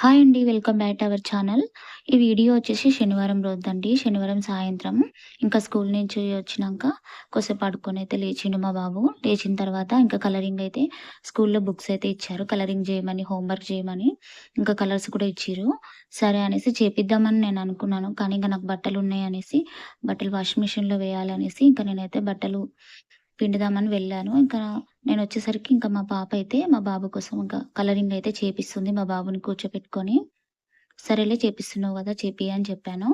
Hi అండి. Welcome back to our channel. ఈ video వచ్చేసి శనివారం రోజుదండి. శనివారం సాయంత్రం ఇంకా స్కూల్ నుంచి వచ్చినాక కొసేపు పడుకొని అయితే లేచిండు మా బాబు. లేచిన తర్వాత ఇంకా కలరింగ్ అయితే స్కూల్‌లో బుక్స్ అయితే ఇచ్చారు. కలరింగ్ చేయమని, హోంవర్క్ చేయమని, ఇంకా కలర్స్ కూడా ఇచ్చారు సరే అనేసి చేపిద్దామని నేను అనుకున్నాను. కానీ ఇంకా నాకు బట్టలు ఉన్నాయి అనేసి, బట్టలు వాషింగ్ మిషన్‌లో వేయాలనేసి ఇంకా నేనైతే బట్టలు పిండుదామని వెళ్ళాను. ఇంకా నేను వచ్చేసరికి ఇంకా మా పాప అయితే మా బాబు కోసం ఇంకా కలరింగ్ అయితే చేపిస్తుంది మా బాబుని కూర్చోపెట్టుకొని. సరేలే చేపిస్తున్నావు కదా చేపి అని చెప్పాను.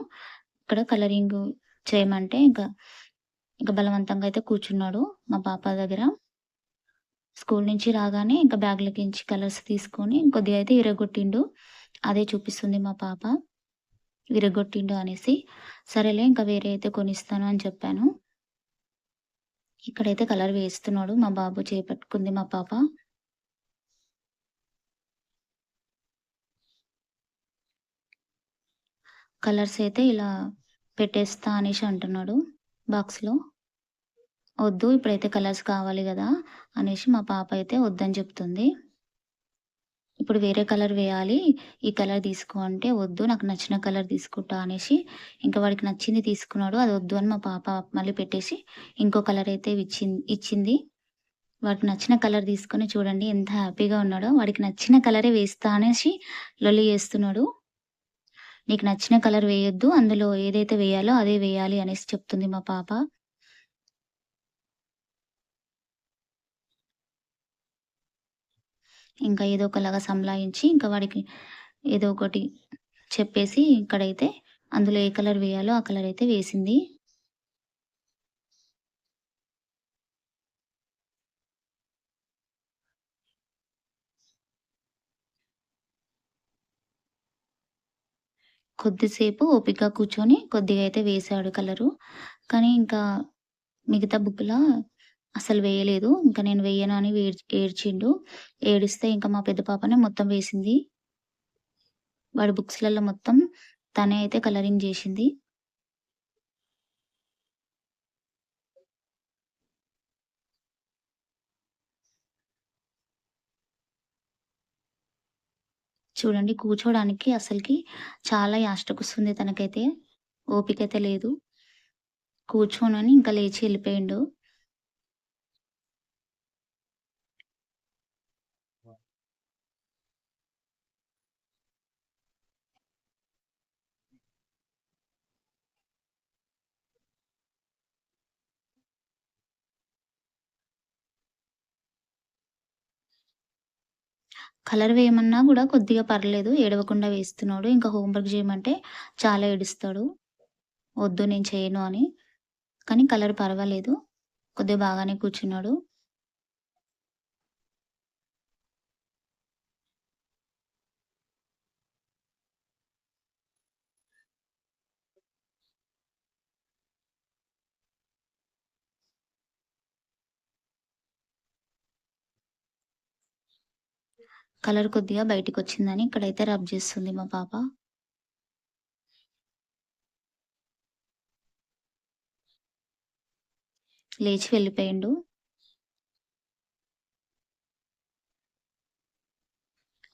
ఇక్కడ కలరింగ్ చేయమంటే ఇంకా, ఇంకా బలవంతంగా అయితే కూర్చున్నాడు మా పాప దగ్గర. స్కూల్ నుంచి రాగానే ఇంకా బ్యాగ్‌లోకించి కలర్స్ తీసుకొని కొద్దిగా అయితే ఇరగొట్టిండు అదే చూపిస్తుంది మా పాప. విరగొట్టిండు అనేసి. సరేలే ఇంకా వేరే అయితే కొనిస్తాను అని చెప్పాను. ఇక్కడైతే కలర్ వేస్తున్నాడు. మా బాబు చేపట్టుకుంది మా పాప. కలర్స్ అయితే ఇలా పెట్టేస్తా అనేసి అంటున్నాడు బాక్స్‌లో. వద్దు ఇప్పుడైతే కలర్స్ కావాలి కదా అనేసి మా పాప అయితే వద్దని చెప్తుంది. ఇప్పుడు వేరే కలర్ వేయాలి. ఈ కలర్ తీసుకో అంటే వద్దు నాకు నచ్చిన కలర్ తీసుకుంటా అనేసి ఇంకా వాడికి నచ్చింది తీసుకున్నాడు. అది వద్దు అని మా పాప మళ్ళీ పెట్టేసి ఇంకో కలర్ అయితే ఇచ్చింది ఇచ్చింది. వాడికి నచ్చిన కలర్ తీసుకొని చూడండి ఎంత హ్యాపీగా ఉన్నాడో. వాడికి నచ్చిన కలరే వేస్తా అనేసి లొల్లి చేస్తున్నాడు. నీకు నచ్చిన కలర్ వేయొద్దు. అందులో ఏదైతే వేయాలో అదే వేయాలి అనేసి చెప్తుంది మా పాప. ఇంకా ఏదో ఒకలాగా సంలాయించి ఇంకా వాడికి ఏదో ఒకటి చెప్పేసి ఇక్కడైతే అందులో ఏ కలర్ వేయాలో ఆ కలర్ అయితే వేసింది. కొద్దిసేపు ఓపికగా కూర్చొని కొద్దిగా అయితే వేశాడు కలరు. కానీ ఇంకా మిగతా బుక్లో అసలు వేయలేదు. ఇంకా నేను వేయను అని ఏడ్చిండు. ఏడిస్తే ఇంకా మా పెద్ద పాపనే మొత్తం వేసింది. వాడి బుక్స్‌లలో మొత్తం తనే అయితే కలరింగ్ చేసింది చూడండి కూర్చోడానికి అసలుకి చాలా యాష్టకొస్తుంది తనకైతే. ఓపికైతే లేదు. కూర్చోనని ఇంకా లేచి వెళ్ళిపోయిండు కలర్ వేయమన్నా కూడా కొద్దిగా పర్లేదు. ఏడవకుండా వేస్తున్నాడు. ఇంకా హోంవర్క్ చేయమంటే చాలా ఏడుస్తాడు. వద్దు నేను చేయను అని. కానీ కలర్ పర్వాలేదు. కొద్దిగా బాగానే కూర్చున్నాడు. కలర్ కొద్దిగా బయటికి వచ్చిందని ఇక్కడైతే రబ్ చేస్తుంది మా పాప. లేచి వెళ్ళిపోయిండు.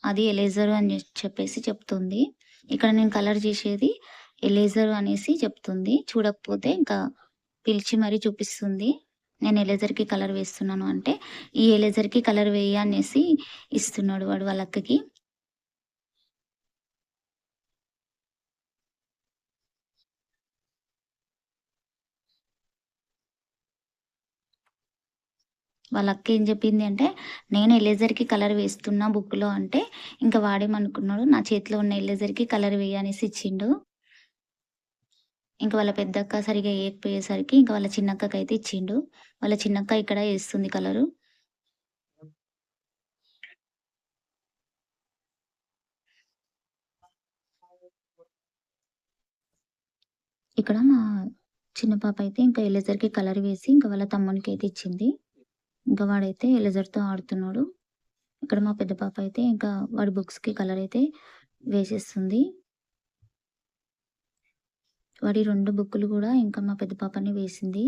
అది ఎలేజర్ అని చెప్పేసి చెప్తుంది. ఇక్కడ నేను కలర్ చేసేది ఎలేజర్ అనేసి చెప్తుంది. చూడకపోతే ఇంకా పిలిచి మరీ చూపిస్తుంది. నేను ఎలేజర్కి కలర్ వేస్తున్నాను అంటే, ఈ ఎలేజర్కి కలర్ వేయ అనేసి ఇస్తున్నాడు వాడు వాళ్ళ అక్కకి. వాళ్ళ అక్క ఏం చెప్పింది అంటే, నేను ఎలేజర్కి కలర్ వేస్తున్నా బుక్‌లో అంటే, ఇంకా వాడేమనుకున్నాడు నా చేతిలో ఉన్న ఎలేజర్కి కలర్ వేయి అనేసి ఇచ్చిండు. ఇంకా వాళ్ళ పెద్దక్క సరిగా వేయకపోయేసరికి ఇంకా వాళ్ళ చిన్నక్కకైతే ఇచ్చిండు. వాళ్ళ చిన్నక్క ఇక్కడ వేస్తుంది కలరు. ఇక్కడ మా చిన్న పాప అయితే ఇంకా ఎరేజర్‌కి కలర్ వేసి ఇంకా వాళ్ళ తమ్మునికైతే ఇచ్చింది. ఇంకా వాడైతే ఎరేజర్‌తో ఆడుతున్నాడు. ఇక్కడ మా పెద్ద పాప అయితే ఇంకా వాడి బుక్స్‌కి కలర్ అయితే వేసేస్తుంది. వాడి రెండు బుక్కులు కూడా ఇంకా మా పెద్ద పాపని వేసింది.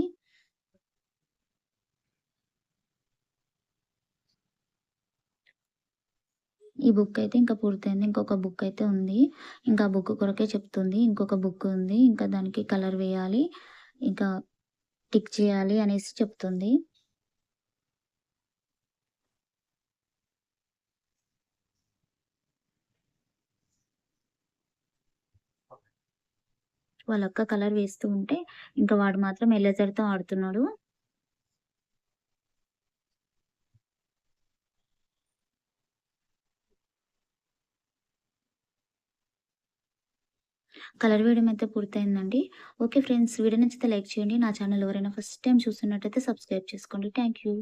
ఈ బుక్ అయితే ఇంకా పూర్తయింది. ఇంకొక బుక్ అయితే ఉంది. ఇంకా ఆ బుక్ కొరకే చెప్తుంది. ఇంకొక బుక్ ఉంది. ఇంకా దానికి కలర్ వేయాలి. ఇంకా టిక్ చేయాలి అనేసి చెప్తుంది. వాళ్ళ అక్క కలర్ వేస్తూ ఉంటే, ఇంకా వాడు మాత్రం ఎరేజర్‌తో ఆడుతున్నాడు. కలర్ వేయడం అయితే పూర్తయిందండి. ఓకే ఫ్రెండ్స్ వీడియో నచ్చితే లైక్ చేయండి. నా ఛానల్ ఎవరైనా ఫస్ట్ టైం చూస్తున్నట్టయితే సబ్స్క్రైబ్ చేసుకోండి. Thank you.